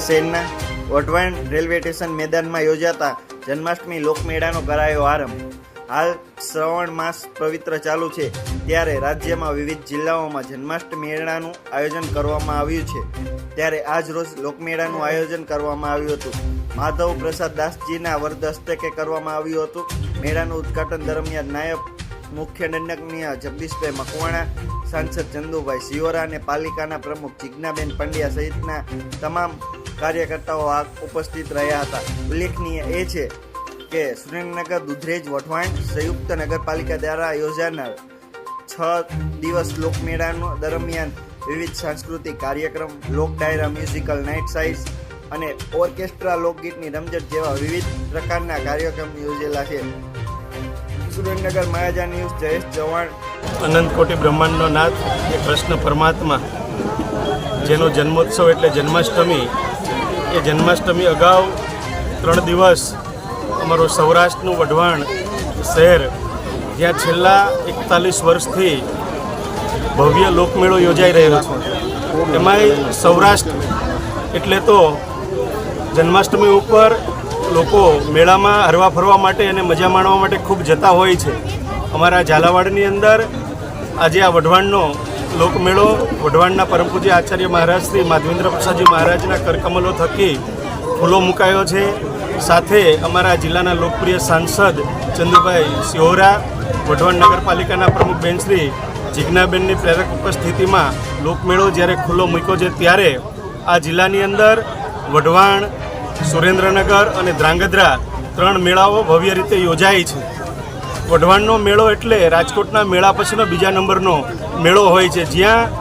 શહેરના Wadhwan railway station મેદાનમાં યોજાતા જન્માષ્ટમી લોકમેળાનો કરાયો આરંભ. હાલ શ્રવણ માસ પવિત્ર ચાલુ છે, ત્યારે રાજ્યમાં વિવિધ જિલ્લાઓમાં જન્માષ્ટમી મેળાનું આયોજન કરવામાં આવ્યું છે. ત્યારે આજ રોજ લોકમેળાનું આયોજન કરવામાં આવ્યું હતું. માધવ પ્રસાદ દાસજીના વરદ હસ્તકે કરવામાં આવ્યું હતું. મેળાનું ઉદ્ઘાટન દરમિયાન નાયબ મુખ્ય દંડકનીય જગદીશભાઈ મકવાણા, સાંસદ ચંદુભાઈ સિયોરા અને પાલિકાના પ્રમુખ જિજ્ઞાબેન પંડ્યા સહિતના તમામ કાર્યકર્તાઓ આ ઉપસ્થિત રહ્યા હતા. ઉલ્લેખનીય એ છે કે સુરેન્દ્રનગર, દુધરેજ, વઢવાણ સંયુક્ત નગરપાલિકા દ્વારા યોજાનાર છ દિવસ લોકમેળાનો દરમિયાન વિવિધ સાંસ્કૃતિક કાર્યક્રમ, લોક ડાયરા મ્યુઝિકલ નાઇટ સાઇઝ અને ઓર્કેસ્ટ્રા લોકગીતની રમઝટ જેવા વિવિધ પ્રકારના કાર્યક્રમ યોજેલા છે. સુરેન્દ્રનગર મહારાજા ન્યૂઝ જયેશ ચૌહાણ. અનંત કોટી બ્રહ્માંડનો નાથ એ કૃષ્ણ પરમાત્મા, જેનો જન્મોત્સવ એટલે જન્માષ્ટમી એ જન્માષ્ટમી અગાઉ ત્રણ દિવસ અમારું સૌરાષ્ટ્રનું વઢવાણ શહેર, જ્યાં છેલ્લા એકતાલીસ વર્ષથી ભવ્ય લોકમેળો યોજાઈ રહ્યો છે. એમાંય સૌરાષ્ટ્ર એટલે તો જન્માષ્ટમી ઉપર લોકો મેળામાં હરવા ફરવા માટે અને મજા માણવા માટે ખૂબ જતા હોય છે. અમારા ઝાલાવાડની અંદર આજે આ વઢવાણનો લોકમેળો વઢવાણના પરમ પૂજ્ય આચાર્ય મહારાજ શ્રી માધવેન્દ્ર પ્રસાદજી મહારાજના કરકમલો થકી ખુલ્લો મુકાયો છે. સાથે અમારા જિલ્લાના લોકપ્રિય સાંસદ ચંદુભાઈ સિહોરા, વઢવાણ નગરપાલિકાના પ્રમુખ બેન શ્રી જિજ્ઞાબેનની પ્રેરક ઉપસ્થિતિમાં લોકમેળો જ્યારે ખુલ્લો મૂક્યો છે ત્યારે આ જિલ્લાની અંદર વઢવાણ, સુરેન્દ્રનગર અને ધ્રાંગધ્રા ત્રણ મેળાઓ ભવ્ય રીતે યોજાય છે. વઢવાણનો મેળો એટલે રાજકોટના મેળા પછીનો બીજા નંબરનો મેળો હોય છે. જ્યાં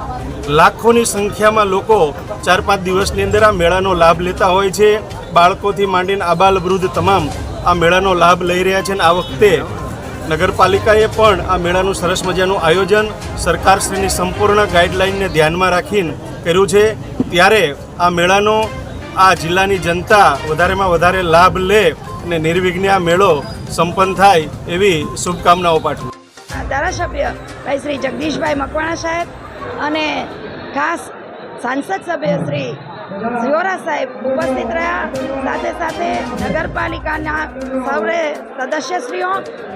લાખોની સંખ્યામાં લોકો ચાર પાંચ દિવસની અંદર આ મેળાનો લાભ લેતા હોય છે. બાળકોથી માંડીને આબાલ વૃદ્ધ તમામ આ મેળાનો લાભ લઈ રહ્યા છે અને આ વખતે નગરપાલિકાએ પણ આ મેળાનું સરસ મજાનું આયોજન સરકારશ્રીની સંપૂર્ણ ગાઈડલાઇનને ધ્યાનમાં રાખીને કર્યું છે. ત્યારે આ મેળાનો આ જિલ્લાની જનતા વધારેમાં વધારે લાભ લે અને નિર્વિઘ્ને આ મેળો સંપન્ન થાય એવી શુભકામનાઓ પાઠવું. ધારાસભ્ય ભાઈ શ્રી જગદીશભાઈ મકવાણા સાહેબ અને ખાસ સાંસદ સભ્ય શ્રી ઝિયોરા સાહેબ ઉપસ્થિત રહ્યા. સાથે સાથે નગરપાલિકાના સૌરે સદસ્યશ્રીઓ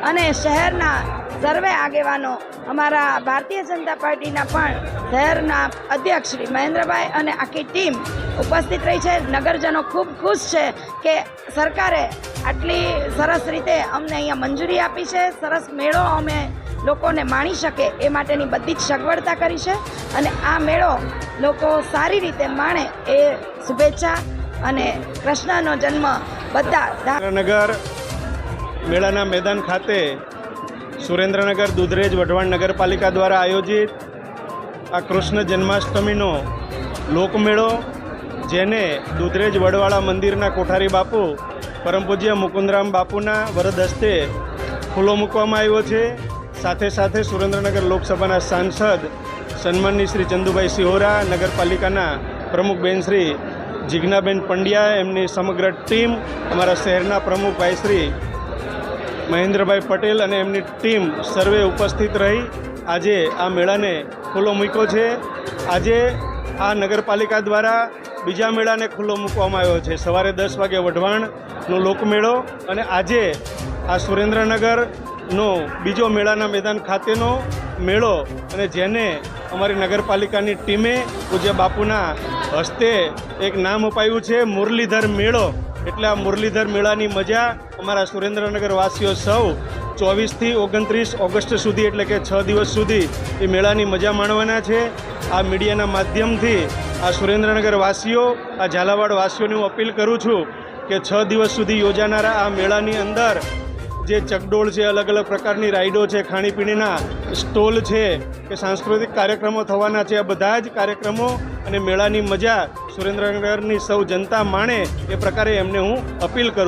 અને શહેરના સર્વે આગેવાનો, અમારા ભારતીય જનતા પાર્ટીના પણ શહેરના અધ્યક્ષ શ્રી મહેન્દ્રભાઈ અને આખી ટીમ ઉપસ્થિત રહી છે. નગરજનો ખૂબ ખુશ છે કે સરકારે આટલી સરસ રીતે અમને અહીંયા મંજૂરી આપી છે. સરસ મેળો અમે લોકોને માણી શકે એ માટેની બધી જ સગવડતા કરી છે અને આ મેળો લોકો સારી રીતે માણે એ શુભેચ્છા અને કૃષ્ણનો જન્મ બધા સુરેન્દ્રનગર મેળાના મેદાન ખાતે સુરેન્દ્રનગર દુધરેજ વઢવાણ નગરપાલિકા દ્વારા આયોજિત આ કૃષ્ણ જન્માષ્ટમીનો લોકમેળો, જેને દુધરેજ વડવાળા મંદિરના કોઠારી બાપુ, પરમ પૂજ્ય મુકુંદરામ બાપુના વરદ હસ્તે ખુલ્લો મૂકવામાં આવ્યો છે. સાથે સાથે સુરેન્દ્રનગર લોકસભાના સાંસદ સન્માનની શ્રી ચંદુભાઈ સિહોરા, નગરપાલિકાના પ્રમુખ બેન શ્રી જિજ્ઞાબેન પંડ્યા એમની સમગ્ર ટીમ, અમારા શહેરના પ્રમુખ ભાઈ શ્રી મહેન્દ્રભાઈ પટેલ અને એમની ટીમ સર્વે ઉપસ્થિત રહી. આજે આ મેળાને ખુલ્લો મૂક્યો છે. આજે આ નગરપાલિકા દ્વારા બીજા મેળાને ખુલ્લો મૂકવામાં આવ્યો છે. સવારે દસ વાગે વઢવાણનો લોકમેળો અને આજે આ સુરેન્દ્રનગરનો બીજો મેળાના મેદાન ખાતેનો મેળો અને જેને અમારી નગરપાલિકાની ટીમે પૂજ્ય બાપુના હસ્તે એક નામ અપાયું છે, મુરલીધર મેળો. એટલે આ મુરલીધર મેળાની મજા અમારા સુરેન્દ્રનગર વાસીઓ સૌ ચોવીસથી ઓગણત્રીસ ઓગસ્ટ સુધી એટલે કે છ દિવસ સુધી એ મેળાની મજા માણવાના છે. આ મીડિયાના માધ્યમથી આ સુરેન્દ્રનગર વાસીઓ આ ઝાલાવાડ વાસીઓને હું અપીલ કરું છું કે છ દિવસ સુધી યોજાનારા આ મેળાની અંદર જે ચકડોળ છે અલગ અલગ પ્રકારની રાઈડો છે, ખાણીપીણીના સ્ટોલ છે કે સાંસ્કૃતિક કાર્યક્રમો થવાના છે. આ બધા જ કાર્યક્રમો અને મેળાની મજા સુરેન્દ્રનગરની સૌ જનતા માણે એ પ્રકારે એમને હું અપીલ કરું